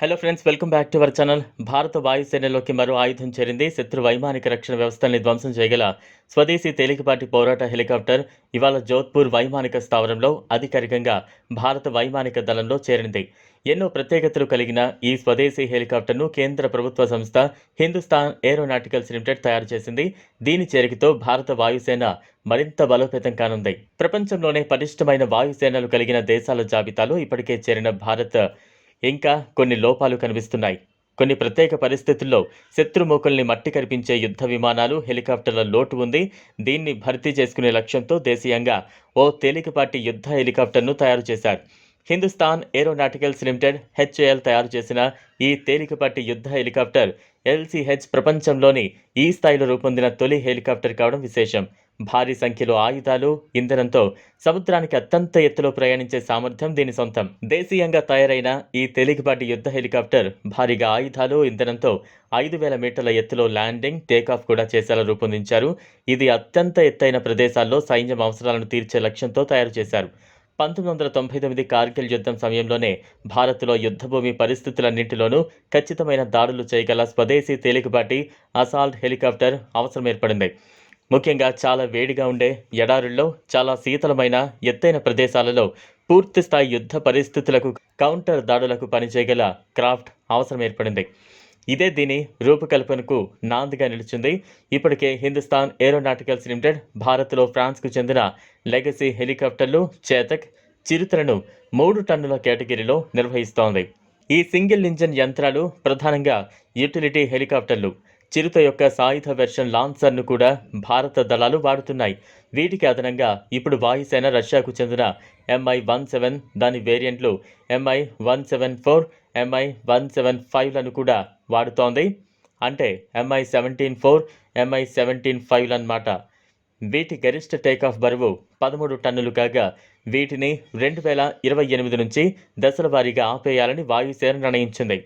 Hello friends welcome back to our channel భారత వాయుసేనలోకి మరో ఆయుధం చేరింది. శత్రు వైమానిక రక్షణ వ్యవస్థల్ని ధ్వంసం చేయగల స్వదేశీ తేలికపాటి పోరాట హెలికాప్టర్ ఇవాళ జోధ్పూర్ వైమానిక స్థావరంలో అధికారికంగా భారత వైమానిక దళంలో చేరింది. ఎన్నో ప్రత్యేకతలు కలిగిన ఈ స్వదేశీ హెలికాప్టర్ను కేంద్ర ప్రభుత్వ సంస్థ హిందుస్థాన్ ఏరోనాటికల్స్ లిమిటెడ్ తయారు చేసింది. దీని చేరికతో భారత వాయుసేన మరింత బలోపేతం కానుంది. ప్రపంచంలోనే పటిష్టమైన వాయుసేనలు కలిగిన దేశాల జాబితాలో ఇప్పటికే చేరిన భారత్ ఇంకా కొన్ని లోపాలు కనిపిస్తున్నాయి. కొన్ని ప్రత్యేక పరిస్థితుల్లో శత్రుమూకల్ని మట్టి కరిపించే యుద్ధ విమానాలు హెలికాప్టర్ల లోటు ఉంది. దీన్ని భర్తీ చేసుకునే లక్ష్యంతో దేశీయంగా ఓ తేలికపాటి యుద్ధ హెలికాప్టర్ను తయారు చేశారు. హిందుస్థాన్ ఏరోనాటికల్స్ లిమిటెడ్ హెచ్ఏఎల్ తయారు చేసిన ఈ తేలికపాటి యుద్ధ హెలికాప్టర్ ఎల్సీహెచ్ ప్రపంచంలోని ఈ స్థాయిలో రూపొందిన తొలి హెలికాప్టర్ కావడం విశేషం. భారీ సంఖ్యలో ఆయుధాలు ఇంధనంతో సముద్రానికి అత్యంత ఎత్తులో ప్రయాణించే సామర్థ్యం దీని సొంతం. దేశీయంగా తయారైన ఈ తేలికపాటి యుద్ధ హెలికాప్టర్ భారీగా ఆయుధాలు ఇంధనంతో ఐదు వేల మీటర్ల ఎత్తులో ల్యాండింగ్ టేకాఫ్ కూడా చేసేలా రూపొందించారు. ఇది అత్యంత ఎత్తైన ప్రదేశాల్లో సైన్యం అవసరాలను తీర్చే లక్ష్యంతో తయారు చేశారు. పంతొమ్మిది వందల తొంభై తొమ్మిది కార్గిల్ యుద్ధం సమయంలోనే భారత్లో యుద్ధభూమి పరిస్థితులన్నింటిలోనూ ఖచ్చితమైన దాడులు చేయగల స్వదేశీ తేలికపాటి అసాల్ట్ హెలికాప్టర్ అవసరం ఏర్పడింది ముఖ్యంగా చాలా వేడిగా ఉండే ఎడారుల్లో చాలా శీతలమైన ఎత్తైన ప్రదేశాలలో పూర్తి స్థాయి యుద్ధ పరిస్థితులకు కౌంటర్ దాడులకు పనిచేయగల క్రాఫ్ట్ అవసరం ఏర్పడింది. ఇదే దీని రూపకల్పనకు నాందిగా నిలిచింది. ఇప్పటికే హిందుస్థాన్ ఏరోనాటికల్స్ లిమిటెడ్ భారత్లో ఫ్రాన్స్కు చెందిన లెగసీ హెలికాప్టర్లు చేతక్ చిరుతలను మూడు టన్నుల కేటగిరీలో నిర్వహిస్తోంది. ఈ సింగిల్ ఇంజన్ యంత్రాలు ప్రధానంగా యూటిలిటీ హెలికాప్టర్లు చిరుత యొక్క సాయుధ వెర్షన్ లాన్సర్ను కూడా భారత దళాలు వాడుతున్నాయి. వీటికి అదనంగా ఇప్పుడు వాయుసేన రష్యాకు చెందిన ఎంఐ వన్ సెవెన్ దాని వేరియంట్లు M I one seven four M I one seven ఫైవ్లను కూడా వాడుతోంది. అంటే M I seventeen four M I seventeen ఫైవ్లు అన్నమాట. వీటి గరిష్ట టేకాఫ్ బరువు పదమూడు టన్నులు కాగా వీటిని రెండు వేల ఇరవై ఎనిమిది నుంచి దశల వారీగా ఆపేయాలని వాయుసేన నిర్ణయించింది.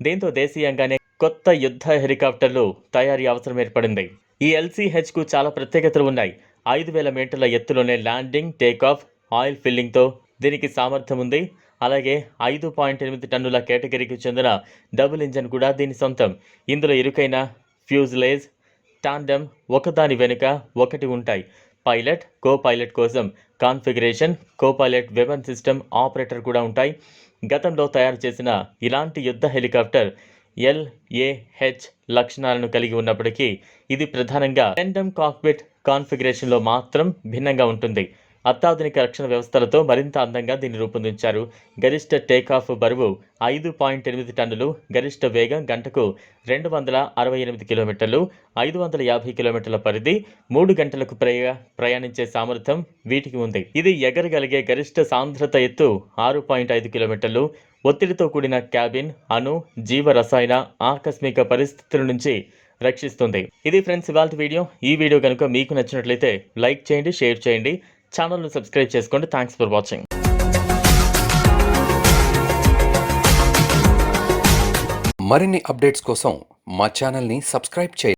దీంతో దేశీయంగానే కొత్త యుద్ధ హెలికాప్టర్లు తయారీ అవసరం ఏర్పడింది. ఈ ఎల్సీహెచ్కు చాలా ప్రత్యేకతలు ఉన్నాయి. ఐదు వేల మీటర్ల ఎత్తులోనే ల్యాండింగ్ టేకాఫ్ ఆయిల్ ఫిల్లింగ్తో దీనికి సామర్థ్యం ఉంది. అలాగే ఐదు పాయింట్ ఎనిమిది టన్నుల కేటగిరీకి చెందిన డబుల్ ఇంజన్ కూడా దీని సొంతం. ఇందులో ఇరుకైన ఫ్యూజ్లేజ్ టాండెమ్ ఒకదాని వెనుక ఒకటి ఉంటాయి. పైలట్ కో పైలట్ కోసం configuration co pilot weapon system operator కూడా ఉంటాయి. గతంలో తయారు చేసిన ఇలాంటి యుద్ధ హెలికాప్టర్ ఎల్ఏహెచ్ లక్షణాలను కలిగి ఉన్నప్పటికీ ఇది ప్రధానంగా టెండమ్ కాక్పిట్ కాన్ఫిగరేషన్లో మాత్రం భిన్నంగా ఉంటుంది. అత్యాధునిక రక్షణ వ్యవస్థలతో మరింత అందంగా దీన్ని రూపొందించారు. గరిష్ట టేకాఫ్ బరువు ఐదు పాయింట్ ఎనిమిది టన్నులు గరిష్ట వేగం గంటకు రెండు వందల అరవై ఎనిమిది కిలోమీటర్లు ఐదు వందల యాభై కిలోమీటర్ల పరిధి మూడు గంటలకు ప్రయ ప్రయాణించే సామర్థ్యం వీటికి ఉంది. ఇది ఎగరగలిగే గరిష్ట సాంద్రత ఎత్తు ఆరు పాయింట్ ఐదు కిలోమీటర్లు ఒత్తిడితో కూడిన క్యాబిన్ అణు జీవరసాయన ఆకస్మిక పరిస్థితుల నుంచి రక్షిస్తుంది. ఇది ఫ్రెండ్స్ ఇవాళ వీడియో. ఈ వీడియో కనుక మీకు నచ్చినట్లయితే లైక్ చేయండి షేర్ చేయండి. ఛానల్ను సబ్స్క్రైబ్ చేసుకోండి. థ్యాంక్స్ ఫర్ వాచింగ్ మరిన్ని అప్డేట్స్ కోసం మా ఛానల్ని సబ్స్క్రైబ్ చేయండి.